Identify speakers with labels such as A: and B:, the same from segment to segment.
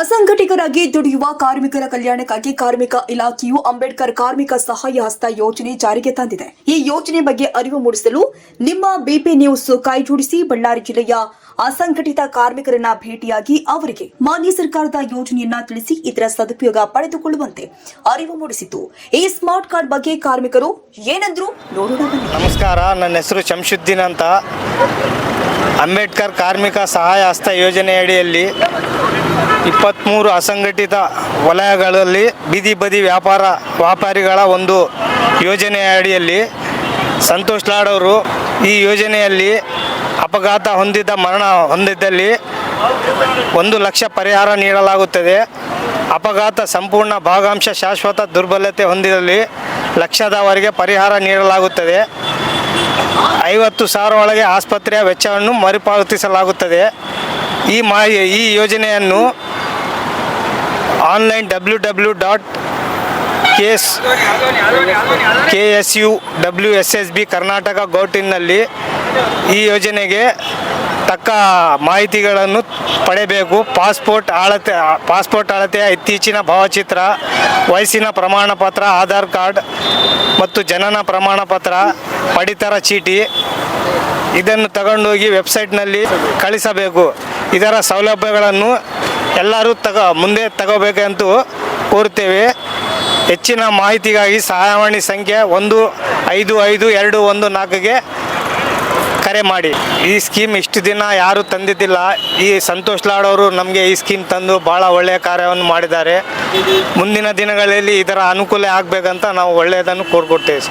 A: ಅಸಂಘಟಿತರಾಗಿ ದುಡಿಯುವ ಕಾರ್ಮಿಕರ ಕಲ್ಯಾಣಕ್ಕಾಗಿ ಕಾರ್ಮಿಕ ಇಲಾಖೆಯು ಅಂಬೇಡ್ಕರ್ ಕಾರ್ಮಿಕ ಸಹಾಯ ಹಸ್ತ ಯೋಜನೆ ಜಾರಿಗೆ ತಂದಿದೆ. ಈ ಯೋಜನೆ ಬಗ್ಗೆ ಅರಿವು ಮೂಡಿಸಲು ನಿಮ್ಮ ಬಿಪಿ ನ್ಯೂಸ್ ಕೈಜೋಡಿಸಿ ಬಳ್ಳಾರಿ ಜಿಲ್ಲೆಯ ಅಸಂಘಟಿತ ಕಾರ್ಮಿಕರನ್ನ ಭೇಟಿಯಾಗಿ ಅವರಿಗೆ ಮಾನ್ಯ ಸರ್ಕಾರದ ಯೋಜನೆಯನ್ನ ತಿಳಿಸಿ ಇದರ ಸದುಪಯೋಗ ಪಡೆದುಕೊಳ್ಳುವಂತೆ ಅರಿವು ಮೂಡಿಸಿತು. ಈ ಸ್ಮಾರ್ಟ್ ಕಾರ್ಡ್ ಬಗ್ಗೆ ಕಾರ್ಮಿಕರು ಏನಂದ್ರು ನೋಡೋಣ
B: ನಮಸ್ಕಾರ, ನನ್ನ ಹೆಸರು ಶಂಶುದ್ದೀನ್ ಅಂತ. ಅಂಬೇಡ್ಕರ್ ಕಾರ್ಮಿಕ ಸಹಾಯ ಹಸ್ತ ಯೋಜನೆ ಅಡಿಯಲ್ಲಿ ಇಪ್ಪತ್ತ್ಮೂರು ಅಸಂಘಟಿತ ವಲಯಗಳಲ್ಲಿ ಬೀದಿ ಬದಿ ವ್ಯಾಪಾರ ವ್ಯಾಪಾರಿಗಳ ಒಂದು ಯೋಜನೆಯ ಅಡಿಯಲ್ಲಿ ಸಂತೋಷ್ ಲಾಡ್ ಅವರು ಈ ಯೋಜನೆಯಲ್ಲಿ ಅಪಘಾತ ಹೊಂದಿದ ಮರಣ ಹೊಂದಿದ್ದಲ್ಲಿ ಒಂದು ಲಕ್ಷ ಪರಿಹಾರ ನೀಡಲಾಗುತ್ತದೆ. ಅಪಘಾತ ಸಂಪೂರ್ಣ ಭಾಗಾಂಶ ಶಾಶ್ವತ ದುರ್ಬಲತೆ ಹೊಂದಿದಲ್ಲಿ ಲಕ್ಷದವರೆಗೆ ಪರಿಹಾರ ನೀಡಲಾಗುತ್ತದೆ. ಐವತ್ತು ಸಾವಿರ ಒಳಗೆ ಆಸ್ಪತ್ರೆಯ ವೆಚ್ಚವನ್ನು ಮರುಪಾವತಿಸಲಾಗುತ್ತದೆ. ಈ ಮಾ ಈ ಯೋಜನೆಯನ್ನು online W W dot K S K S U W S S B Karnataka ಗೌಟಿನ್ನಲ್ಲಿ ಈ ಯೋಜನೆಗೆ ತಕ್ಕ ಮಾಹಿತಿಗಳನ್ನು ಪಡೆಯಬೇಕು. ಪಾಸ್ಪೋರ್ಟ್ ಅಳತೆ, ಪಾಸ್ಪೋರ್ಟ್ ಅಳತೆಯ ಇತ್ತೀಚಿನ ಭಾವಚಿತ್ರ, ವಯಸ್ಸಿನ ಪ್ರಮಾಣ ಪತ್ರ ಆಧಾರ್ ಕಾರ್ಡ್ ಮತ್ತು ಜನನ ಪ್ರಮಾಣ ಪತ್ರ ಪಡಿತರ ಚೀಟಿ ಇದನ್ನು ತಗೊಂಡೋಗಿ ವೆಬ್ಸೈಟ್ನಲ್ಲಿ ಕಳಿಸಬೇಕು. ಇದರ ಸೌಲಭ್ಯಗಳನ್ನು ಎಲ್ಲರೂ ತಗ, ಮುಂದೆ ತಗೋಬೇಕೆಂದು ಕೋರುತ್ತೇವೆ. ಹೆಚ್ಚಿನ ಮಾಹಿತಿಗಾಗಿ ಸಹಾಯವಾಣಿ ಸಂಖ್ಯೆ ಒಂದು ಐದು ಐದು ಎರಡು ಒಂದು ನಾಲ್ಕಿಗೆ ಕರೆ ಮಾಡಿ. ಈ ಸ್ಕೀಮ್ ಇಷ್ಟು ದಿನ ಯಾರು ತಂದಿದ್ದಿಲ್ಲ. ಈ ಸಂತೋಷ್ ಲಾಡ್ ಅವರು ನಮಗೆ ಈ ಸ್ಕೀಮ್ ತಂದು ಭಾಳ ಒಳ್ಳೆಯ ಕಾರ್ಯವನ್ನು ಮಾಡಿದ್ದಾರೆ. ಮುಂದಿನ ದಿನಗಳಲ್ಲಿ ಇದರ ಅನುಕೂಲ ಆಗಬೇಕಂತ ನಾವು ಒಳ್ಳೆಯದನ್ನು ಕೋರ್ಕೊಡ್ತೇವೆ.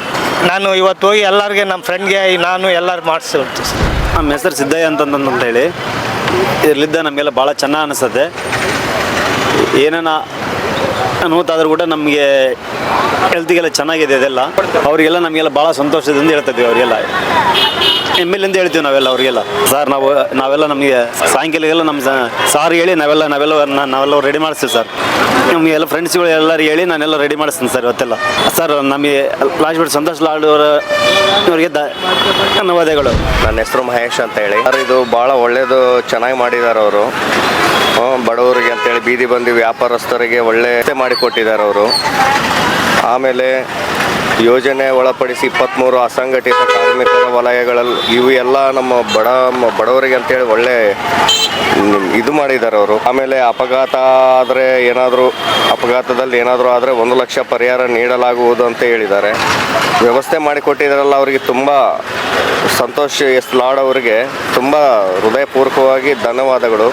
B: ನಾನು ಇವತ್ತು ಹೋಗಿ ಎಲ್ಲರಿಗೆ ನಮ್ಮ ಫ್ರೆಂಡ್ಗೆ ನಾನು ಎಲ್ಲರೂ ಮಾಡಿಸ್ಬಿಡ್ತೀವಿ
C: ನಮ್ಮ ಹೆಸರು ಸಿದ್ದಯ್ಯ ಅಂತಂದು ಹೇಳಿ ಇರಲಿದ್ದ ನಮಗೆಲ್ಲ ಭಾಳ ಚೆನ್ನಾಗಿ ಅನಿಸುತ್ತೆ. ಏನೇನ ನೋತಾದರೂ ಕೂಡ ನಮಗೆ ಹೆಲ್ತಿಗೆಲ್ಲ ಚೆನ್ನಾಗಿದೆ ಇದೆಲ್ಲ. ಅವರಿಗೆಲ್ಲ ನಮಗೆಲ್ಲ ಭಾಳ ಸಂತೋಷದಿಂದ ಹೇಳ್ತಿದ್ವಿ ಅವರಿಗೆಲ್ಲ. ಎಮ್ಮೆಲ್ಲಿಂದ ಹೇಳ್ತೀವಿ ನಾವೆಲ್ಲ ಅವರಿಗೆಲ್ಲ. ಸರ್ ನಾವು, ನಾವೆಲ್ಲ ನಮಗೆ ಸಾಯಂಕಾಲಗೆಲ್ಲ ನಮ್ಮ ಸಾರ್ ಹೇಳಿ ನಾವೆಲ್ಲ ನಾವೆಲ್ಲ ನಾವೆಲ್ಲ ರೆಡಿ ಮಾಡಿಸ್ತೀವಿ ಸರ್. ನಮಗೆಲ್ಲ ಫ್ರೆಂಡ್ಸ್ಗಳು ಎಲ್ಲರೂ ಹೇಳಿ ನಾನೆಲ್ಲ ರೆಡಿ ಮಾಡಿಸ್ತೀನಿ ಸರ್ ಇವತ್ತೆಲ್ಲ. ಸರ್ ನಮಗೆ ಲಾಸ್ಟ್ ಬಿಟ್ಟು ಸಂತೋಷ್ ಲಾಡ್ ಅವರ ಇವರಿಗೆ ದ, ಧನ್ಯವಾದಗಳು.
D: ನನ್ನ ಹೆಸರು ಮಹೇಶ್ ಅಂತ ಹೇಳಿ. ಸರ್ ಇದು ಭಾಳ ಒಳ್ಳೇದು ಚೆನ್ನಾಗಿ ಮಾಡಿದ್ದಾರೆ ಅವರು. ಬಡವರಿಗೆ ಅಂತೇಳಿ ಬೀದಿ ಬಂದು ವ್ಯಾಪಾರಸ್ಥರಿಗೆ ಒಳ್ಳೆ ಮಾಡಿಕೊಟ್ಟಿದ್ದಾರೆ ಅವರು. ಆಮೇಲೆ ಯೋಜನೆ ಒಳಪಡಿಸಿ ಇಪ್ಪತ್ತ್ಮೂರು ಅಸಂಘಟಿತ ಕಾರ್ಮಿಕರ ವಲಯಗಳಲ್ಲಿ ಇವು ಎಲ್ಲ ನಮ್ಮ ಬಡ ಬಡವರಿಗೆ ಅಂತೇಳಿ ಒಳ್ಳೆ ಇದು ಮಾಡಿದ್ದಾರೆ ಅವರು. ಆಮೇಲೆ ಅಪಘಾತ ಆದರೆ ಏನಾದರೂ, ಅಪಘಾತದಲ್ಲಿ ಏನಾದರೂ ಆದರೆ ಒಂದು ಲಕ್ಷ ಪರಿಹಾರ ನೀಡಲಾಗುವುದು ಅಂತ ಹೇಳಿದ್ದಾರೆ. ವ್ಯವಸ್ಥೆ ಮಾಡಿಕೊಟ್ಟಿದ್ದಾರಲ್ಲ ಅವರಿಗೆ ತುಂಬ ಸಂತೋಷ, ಎಸ್ ಲಾಡ್ ಅವರಿಗೆ ತುಂಬ ಹೃದಯಪೂರ್ವಕವಾಗಿ ಧನ್ಯವಾದಗಳು.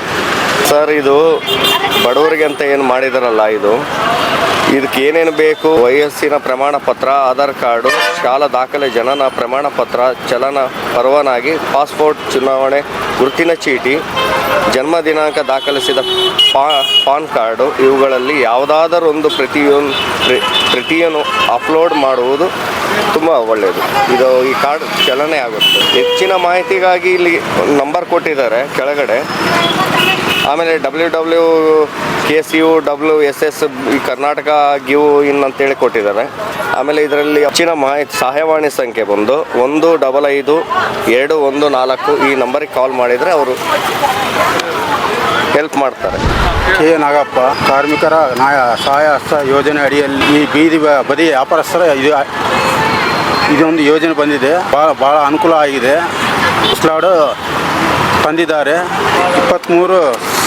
D: ಸರ್, ಇದು ಬಡವರಿಗೆ ಅಂತ ಏನು ಮಾಡಿದಾರಲ್ಲ ಇದು? ಇದಕ್ಕೆ ಏನೇನು ಬೇಕು? ವಯಸ್ಸಿನ ಪ್ರಮಾಣ ಪತ್ರ, ಆಧಾರ್ ಕಾರ್ಡು, ಶಾಲಾ ದಾಖಲೆ, ಜನನ ಪ್ರಮಾಣ ಪತ್ರ, ಚಲನ ಪರವಾನಗಿ, ಪಾಸ್ಪೋರ್ಟ್ ಚುನಾವಣೆ, ಗುರುತಿನ ಚೀಟಿ, ಜನ್ಮ ದಿನಾಂಕ ದಾಖಲಿಸಿದ ಪಾ, ಪಾನ್ ಕಾರ್ಡು, ಇವುಗಳಲ್ಲಿ ಯಾವುದಾದರೂ ಒಂದು ಪ್ರತಿಯೊಂದು ಪ್ರ- ಪ್ರತಿಯನ್ನು ಅಪ್ಲೋಡ್ ಮಾಡುವುದು ತುಂಬ ಒಳ್ಳೆಯದು ಇದು ಈ ಕಾರ್ಡ್ ಚಲನೆ ಆಗುತ್ತೆ. ಹೆಚ್ಚಿನ ಮಾಹಿತಿಗಾಗಿ ಇಲ್ಲಿ ನಂಬರ್ ಕೊಟ್ಟಿದ್ದಾರೆ ಕೆಳಗಡೆ. ಆಮೇಲೆ W W K C U W S S ಈ ಕರ್ನಾಟಕ ಗಿವ್ ಇನ್ ಅಂತೇಳಿ ಕೊಟ್ಟಿದ್ದಾರೆ. ಆಮೇಲೆ ಇದರಲ್ಲಿ ಹೆಚ್ಚಿನ ಮಾಹಿತಿ ಸಹಾಯವಾಣಿ ಸಂಖ್ಯೆ ಬಂದು ಒಂದು ಡಬಲ್ ಐದು, ಎರಡು ಒಂದು ನಾಲ್ಕು ಈ ನಂಬರಿಗೆ ಕಾಲ್ ಮಾಡಿದರೆ ಅವರು ಹೆಲ್ಪ್ ಮಾಡ್ತಾರೆ.
E: ಕೆ ನಾಗಪ್ಪ, ಕಾರ್ಮಿಕರ ನಾಯ, ಸಹಾಯ ಹಸ್ತ ಯೋಜನೆ ಅಡಿಯಲ್ಲಿ ಈ ಬೀದಿ ಬದಿ ವ್ಯಾಪಾರಸ್ಥರ ಇದು ಇದೊಂದು ಯೋಜನೆ ಬಂದಿದೆ. ಭಾಳ ಭಾಳ ಅನುಕೂಲ ಆಗಿದೆ. ಉಸ್ಲಾಡು ತಂದಿದ್ದಾರೆ. ಇಪ್ಪತ್ತ್ಮೂರು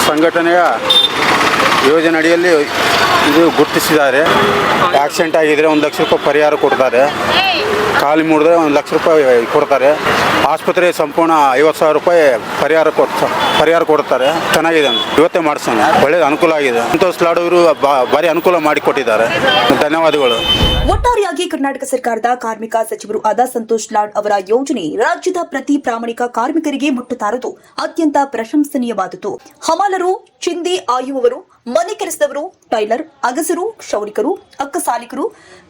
E: ಸಂಘಟನೆಯ ಯೋಜನೆ ಅಡಿಯಲ್ಲಿ ಇದು ಗುರುತಿಸಿದ್ದಾರೆ. ಆಕ್ಸಿಡೆಂಟ್ ಆಗಿದ್ರೆ ಒಂದು ಲಕ್ಷ ರೂಪಾಯಿ ಪರಿಹಾರ ಕೊಡ್ತಾರೆ. ಕಾಲು ಮುಡಿದ್ರೆ ಒಂದು ಲಕ್ಷ ರೂಪಾಯಿ ಕೊಡ್ತಾರೆ. ಆಸ್ಪತ್ರೆ ಸಂಪೂರ್ಣ ಐವತ್ತು ಸಾವಿರ ರೂಪಾಯಿ ಪರಿಹಾರ ಕೊಡ್ತ, ಪರಿಹಾರ ಕೊಡ್ತಾರೆ. ಚೆನ್ನಾಗಿದೆ ಇವತ್ತೇ ಮಾಡಿಸೋಣ. ಒಳ್ಳೆಯ ಅನುಕೂಲ ಆಗಿದೆ. ಸಂತೋಷ್ ಲಾಡ್ ಅವರು ಭಾರಿ ಅನುಕೂಲ ಮಾಡಿಕೊಟ್ಟಿದ್ದಾರೆ ಧನ್ಯವಾದಗಳು.
A: ಒಟ್ಟಾರೆಯಾಗಿ ಕರ್ನಾಟಕ ಸರ್ಕಾರದ ಕಾರ್ಮಿಕ ಸಚಿವರು ಆದ ಸಂತೋಷ್ ಲಾಡ್ ಅವರ ಯೋಜನೆ ರಾಜ್ಯದ ಪ್ರತಿ ಪ್ರಾಮಾಣಿಕ ಕಾರ್ಮಿಕರಿಗೆ ಮುಟ್ಟುತ್ತಾರದು ಅತ್ಯಂತ ಪ್ರಶಂಸನೀಯವಾದದ್ದು. ಹಮಾಲರು, ಚಿಂದಿ ಆಯುವವರು ಮನೆ ಕೆಲಸದವರು ಟೈಲರ್, ಅಗಸರು, ಕ್ಷೌರಿಕರು, ಅಕ್ಕಸಾಲಿಕರು,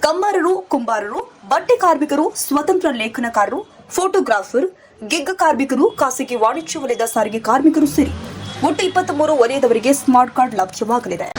A: ಕಮ್ಮಾರರು, ಕುಂಬಾರರು, ಬಟ್ಟೆ ಕಾರ್ಮಿಕರು, ಸ್ವತಂತ್ರ ಲೇಖನಕಾರರು, ಫೋಟೋಗ್ರಾಫರ್, ಗಿಗ್ಗ ಕಾರ್ಮಿಕರು, ಖಾಸಗಿ ವಾಣಿಜ್ಯ ವಲಯದ ಸಾರಿಗೆ ಕಾರ್ಮಿಕರು ಸೇರಿ ಒಟ್ಟು ಇಪ್ಪತ್ತ್ ಮೂರು ವಲಯದವರಿಗೆ ಸ್ಮಾರ್ಟ್ ಕಾರ್ಡ್ ಲಭ್ಯವಾಗಲಿದೆ.